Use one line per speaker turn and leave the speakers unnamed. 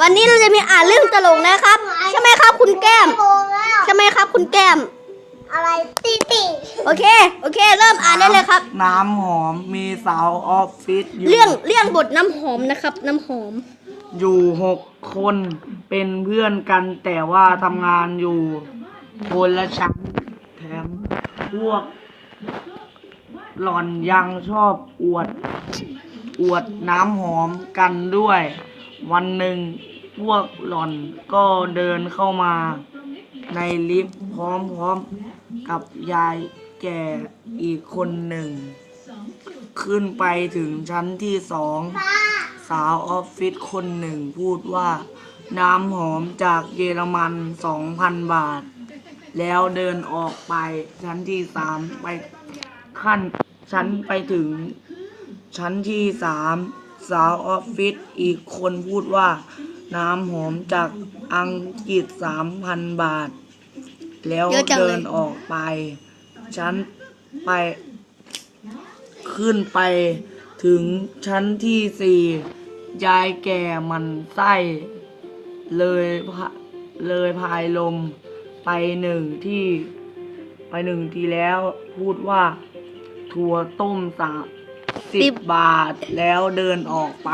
วันนี้เราจะมีอ่านเรื่องตลกนะครับ ใช่ไหมครับคุณแก้ม
โกงแล้ว
ใช่ไหมครับคุณแก้ม
อะไรตีตี
โอเค โอเค เริ่มอ่านได้เลยครับ
น้ำหอมมีสาวออฟฟิศอยู่
เรื่องเรื่องบทน้ำหอมนะครับ น้ำหอม
อยู่หกคนเป็นเพื่อนกันแต่ว่าทำงานอยู่คนละชั้นแถมพวก หล่อนยังชอบอวด อวดน้ำหอมกันด้วย วันหนึ่งพวกหล่อนก็เดินเข้ามาในลิฟต์พร้อมๆกับยายแก่อีกคนหนึ่ง ขึ้นไปถึงชั้นที่สอง สาวออฟฟิศคนหนึ่งพูดว่า น้ำหอมจากเยอรมันสองพันบาท แล้วเดินออกไปชั้นที่สามไปขั้นชั้นไปถึงชั้นที่สาม สาวออฟฟิศอีกคนพูดว่า น้ำหอมจากอังกฤษสามพันบาท แล้ว
เยอะจังเลย
เดินออกไปชั้นไป ขึ้นไปถึงชั้นที่สี่ยายแก่มันไส้เลยพะเลยพายลมไปหนึ่งที่ ไปหนึ่งทีแล้วพูดว่า ถั่วต้มสาม สิบบาทแล้วเดินออกไป